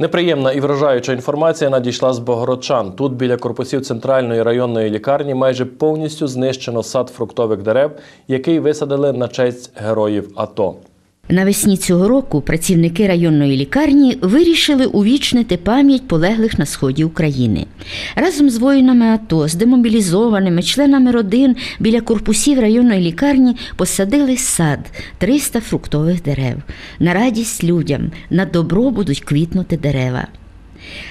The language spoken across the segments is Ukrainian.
Неприємна і вражаюча інформація надійшла з Богородчан. Тут біля корпусів центральної районної лікарні майже повністю знищено сад фруктових дерев, який висадили на честь героїв АТО. Навесні цього року працівники районної лікарні вирішили увічнити пам'ять полеглих на сході України. Разом з воїнами АТО, з демобілізованими, членами родин біля корпусів районної лікарні посадили сад 300 фруктових дерев. На радість людям, на добро будуть квітнути дерева.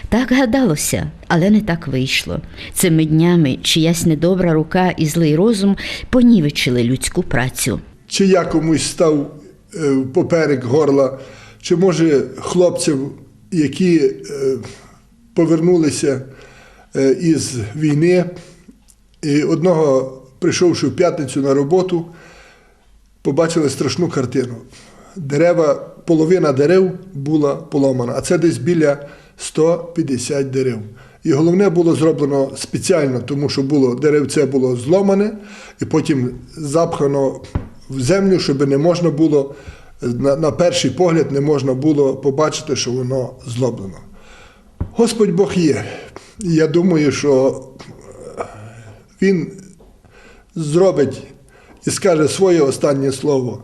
Так гадалося, але не так вийшло. Цими днями чиясь недобра рука і злий розум понівечили людську працю. чи я комусь став поперек горла, чи може хлопців, які е, повернулися е, із війни, і одного, прийшовши в п'ятницю на роботу, побачили страшну картину. Дерева, половина дерев була поломана, а це десь біля 150 дерев. І головне було зроблено спеціально, тому що було деревце було зломане і потім запхано в землю, щоб не можна було на, на перший погляд не можна було побачити, що воно злоблено. Господь Бог є. Я думаю, що Він зробить і скаже своє останнє слово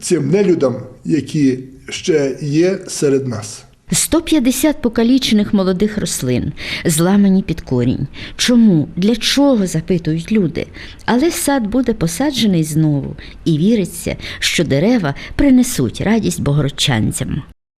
цим нелюдам, які ще є серед нас. 150 покалічених молодих рослин, зламані під корінь. Чому? Для чого запитують люди? Але сад буде посаджений знову, і віриться, що дерева принесуть радість богородчанцям.